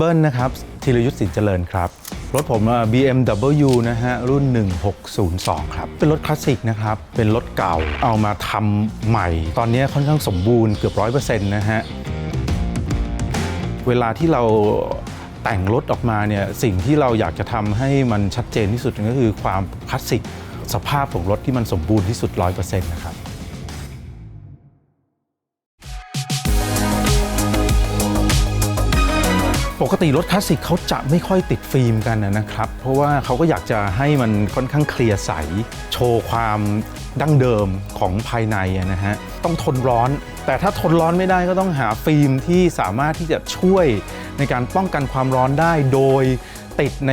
เบิ้ลนะครับธีรยุทธสินเจริญครับ รถผม BMW นะฮะ รุ่น 1602 ครับ เป็นรถคลาสสิกนะครับ เป็นรถเก่าเอามาทำใหม่ ตอนนี้ค่อนข้างสมบูรณ์เกือบ100%นะฮะ เวลาที่เราแต่งรถออกมาเนี่ย สิ่งที่เราอยากจะทำให้มันชัดเจนที่สุดก็คือความคลาสสิกสภาพของรถที่มันสมบูรณ์ที่สุด100%นะครับ ปกติรถคลาสสิกเขาจะไม่ค่อยติดฟิล์มกันนะครับ เพราะว่าเขาก็อยากจะให้มันค่อนข้างเคลียร์ใส โชว์ความดั้งเดิมของภายในนะฮะ ต้องทนร้อน แต่ถ้าทนร้อนไม่ได้ก็ต้องหาฟิล์มที่สามารถที่จะช่วยในการป้องกันความร้อนได้โดยติดใน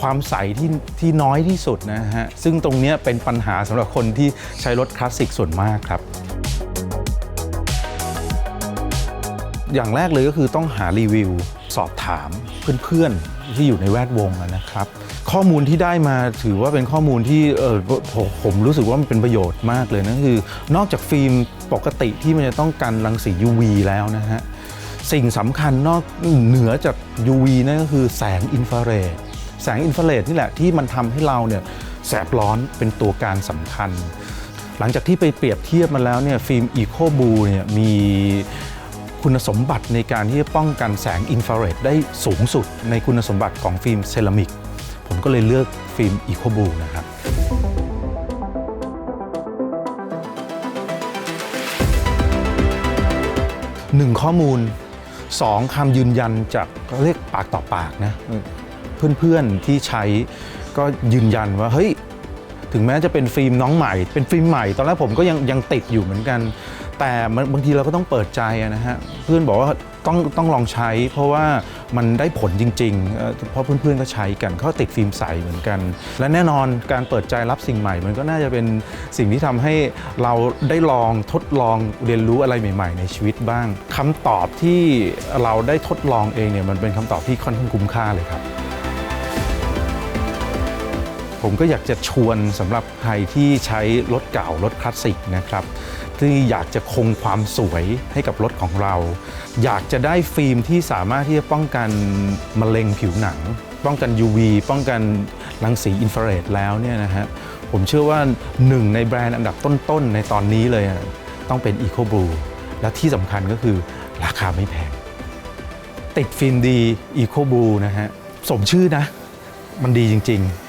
ความใสที่ที่น้อยที่สุดนะฮะ ซึ่งตรงนี้เป็นปัญหาสำหรับคนที่ใช้รถคลาสสิกส่วนมากครับ อย่างแรกเลยก็คือต้องหารีวิว สอบถามเพื่อนๆที่อยู่ในแวดวงนะครับ ข้อมูลที่ได้มาถือว่าเป็นข้อมูลที่เออผมผมรู้สึกว่ามันเป็นประโยชน์มากเลยนะคือนอกจากฟิล์มปกติที่มันจะต้องกันรังสี UV แล้วนะฮะสิ่งสำคัญนอกเหนือจาก UV นั่นก็คือแสงอินฟราเรดแสงอินฟราเรดนี่แหละที่มันทำให้เราเนี่ยแสบร้อนเป็นตัวการสำคัญ หลังจากที่ไปเปรียบเทียบมาแล้วเนี่ยฟิล์ม Eco Blue เนี่ยมี คุณสมบัติในการที่จะป้องกันแสงอินฟราเรดได้สูงสุดในคุณสมบัติของฟิล์มเซรามิก ผมก็เลยเลือกฟิล์ม Eco Blue นะครับหนึ่งข้อมูลสองคำยืนยันจากเรียกปากต่อปากนะเพื่อนๆที่ใช้ก็ยืนยันว่าเฮ้ยถึงแม้จะเป็นฟิล์มน้องใหม่ เป็นฟิล์มใหม่ ตอนแรกผมก็ยังยังติดอยู่เหมือนกัน แต่บางทีเราก็ต้องเปิดใจนะฮะเพื่อนบอกว่าต้องต้องลองใช้ เพราะว่ามันได้ผลจริงๆเอ่อเพราะเพื่อนๆก็ใช้กันเขาติดฟิล์มใสเหมือนกัน และแน่นอนการเปิดใจรับสิ่งใหม่ มันก็น่าจะเป็นสิ่งที่ทำให้เราได้ลองทดลองเรียนรู้อะไรใหม่ ๆ ในชีวิตบ้างคำตอบที่เราได้ทดลองเองเนี่ยมันเป็นคำตอบที่ค่อนข้างคุ้มค่าเลยครับ ผมก็อยากจะชวนสำหรับใครที่ใช้รถเก่ารถคลาสสิกนะครับที่อยากจะคงความสวยให้กับรถของเรา อยากจะได้ฟิล์มที่สามารถที่จะป้องกันมะเร็งผิวหนัง ป้องกัน UV ป้องกันรังสีอินฟราเรดแล้วเนี่ยนะฮะผมเชื่อว่าหนึ่งในแบรนด์อันดับต้นๆ ในตอนนี้เลยต้องเป็น Eco Blue และที่สำคัญก็คือราคาไม่แพง ติดฟิล์มดี Eco Blue นะฮะสมชื่อนะ มันดีจริง ๆ